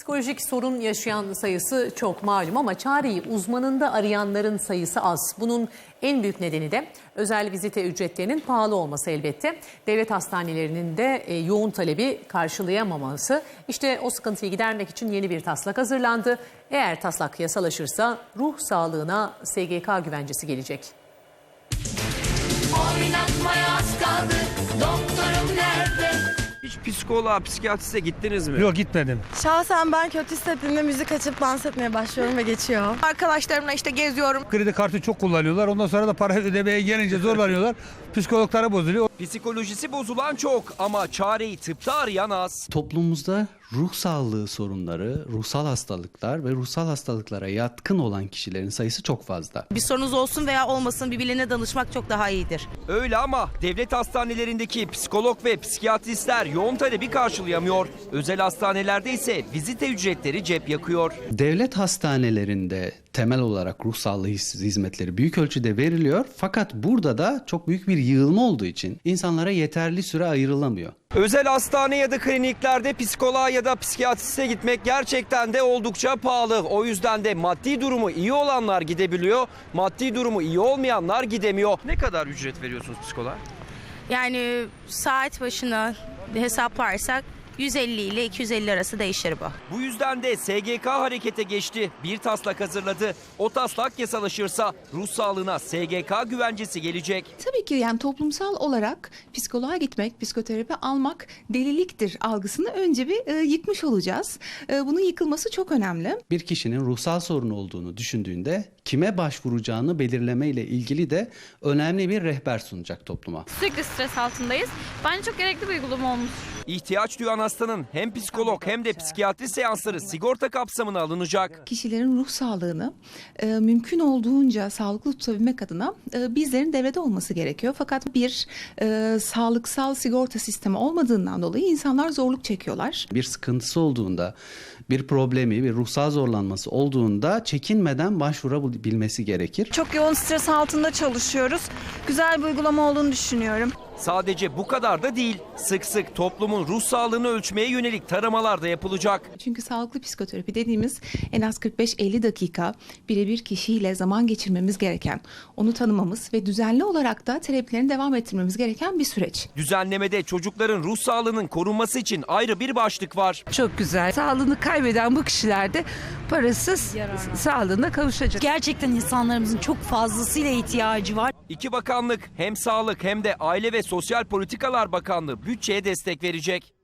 Psikolojik sorun yaşayan sayısı çok malum ama çareyi uzmanında arayanların sayısı az. Bunun en büyük nedeni de özel vizite ücretlerinin pahalı olması elbette. Devlet hastanelerinin de e, yoğun talebi karşılayamaması. İşte o sıkıntıyı gidermek için yeni bir taslak hazırlandı. Eğer taslak yasalaşırsa ruh sağlığına SGK güvencesi gelecek. Hiç psikoloğa, psikiyatriste gittiniz mi? Yok gitmedim. Şahsen ben kötü hissettiğimde müzik açıp dans etmeye başlıyorum ve geçiyor. Arkadaşlarımla işte geziyorum. Kredi kartı çok kullanıyorlar. Ondan sonra da para ödemeye gelince zorlanıyorlar. Psikologlara bozuluyor. Psikolojisi bozulan çok ama çareyi tıpta arayan az. Toplumumuzda ruh sağlığı sorunları, ruhsal hastalıklar ve ruhsal hastalıklara yatkın olan kişilerin sayısı çok fazla. Bir sorunuz olsun veya olmasın birbirine danışmak çok daha iyidir. Öyle ama devlet hastanelerindeki psikolog ve psikiyatristler yoğun talebi karşılayamıyor. Özel hastanelerde ise vizite ücretleri cep yakıyor. Devlet hastanelerinde temel olarak ruh sağlığı his- hizmetleri büyük ölçüde veriliyor. Fakat burada da çok büyük bir yığılma olduğu için insanlara yeterli süre ayrılamıyor. Özel hastane ya da kliniklerde psikoloğa ya da psikiyatriste gitmek gerçekten de oldukça pahalı. O yüzden de maddi durumu iyi olanlar gidebiliyor, maddi durumu iyi olmayanlar gidemiyor. Ne kadar ücret veriyorsunuz psikoloğa? Yani saat başına hesaplarsak 150 ile 250 arası değişir bu. Bu yüzden de SGK harekete geçti. Bir taslak hazırladı. O taslak yasalaşırsa ruh sağlığına SGK güvencesi gelecek. Tabii ki yani toplumsal olarak psikoloğa gitmek, psikoterapi almak deliliktir algısını önce bir e, yıkmış olacağız. E, bunun yıkılması çok önemli. Bir kişinin ruhsal sorunu olduğunu düşündüğünde kime başvuracağını belirleme ile ilgili de önemli bir rehber sunacak topluma. Sürekli stres altındayız. Bence çok gerekli bir uygulama olmuş. İhtiyaç duyan hastanın hem psikolog hem de psikiyatri seansları sigorta kapsamına alınacak. Kişilerin ruh sağlığını e, mümkün olduğunca sağlıklı tutabilmek adına e, bizlerin devrede olması gerekiyor. Fakat bir e, sağlıksal sigorta sistemi olmadığından dolayı insanlar zorluk çekiyorlar. Bir sıkıntısı olduğunda, bir problemi, bir ruhsal zorlanması olduğunda çekinmeden başvurabilmesi gerekir. Çok yoğun stres altında çalışıyoruz. Güzel bir uygulama olduğunu düşünüyorum. Sadece bu kadar da değil. Sık sık toplumun ruh sağlığını ölçmeye yönelik taramalar da yapılacak. Çünkü sağlıklı psikoterapi dediğimiz en az 45-50 dakika birebir kişiyle zaman geçirmemiz gereken, onu tanımamız ve düzenli olarak da terapilerini devam ettirmemiz gereken bir süreç. Düzenlemede çocukların ruh sağlığının korunması için ayrı bir başlık var. Çok güzel. Sağlığını kaybeden bu kişiler de parasız sağlığına kavuşacak. Gerçekten insanlarımızın çok fazlasıyla ihtiyacı var İki bakanlık hem sağlık hem de Aile ve Sosyal Politikalar Bakanlığı bütçeye destek verecek.